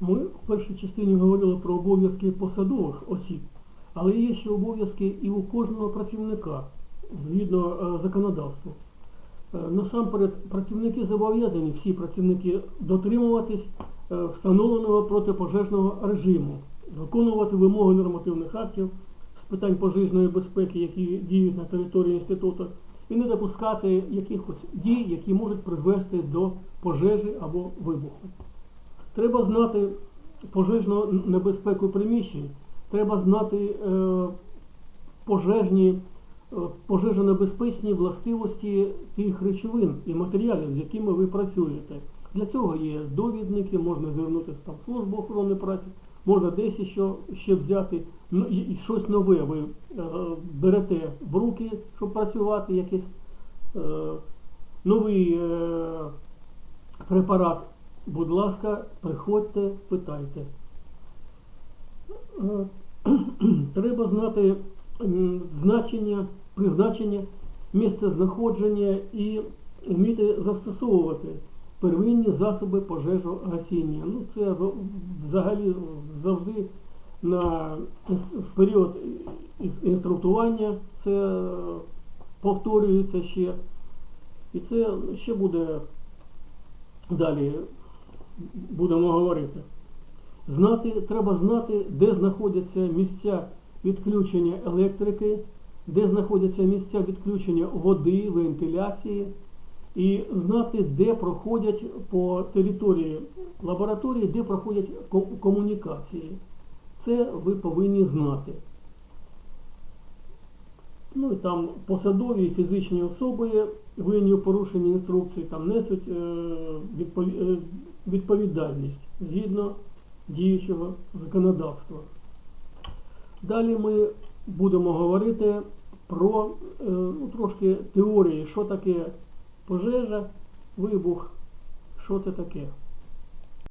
Ми в першій частині говорили про обов'язки посадових осіб, але є ще обов'язки і у кожного працівника згідно е, законодавства. Е, Насамперед, працівники зобов'язані, всі працівники, дотримуватись е, встановленого протипожежного режиму, виконувати вимоги нормативних актів з питань пожежної безпеки, які діють на території інституту, і не допускати якихось дій, які можуть призвести до пожежі або вибуху. Треба знати пожежну небезпеку приміщень, треба знати е, пожежні, е, пожежонебезпечні властивості тих речовин і матеріалів, з якими ви працюєте. Для цього є довідники, можна звернутися в службу охорони праці, можна десь що ще взяти ну, і щось нове ви е, берете в руки, щоб працювати, якийсь е, новий е, препарат. Будь ласка, приходьте, питайте. Е, Треба знати значення, призначення, місце знаходження і вміти застосовувати первинні засоби пожежогасіння. Ну, це взагалі завжди на, в період інструктування це е, повторюється ще. І це ще буде далі будемо говорити. Знати, треба знати, де знаходяться місця відключення електрики, де знаходяться місця відключення води, вентиляції, і знати, де проходять по території лабораторії, де проходять комунікації. Це ви повинні знати. Ну і там посадові і фізичні особи винні у порушенні інструкцій там несуть е, відпові- е, відповідальність згідно діючого законодавства. Далі ми будемо говорити про е, ну, трошки теорії, що таке пожежа, вибух, що це таке.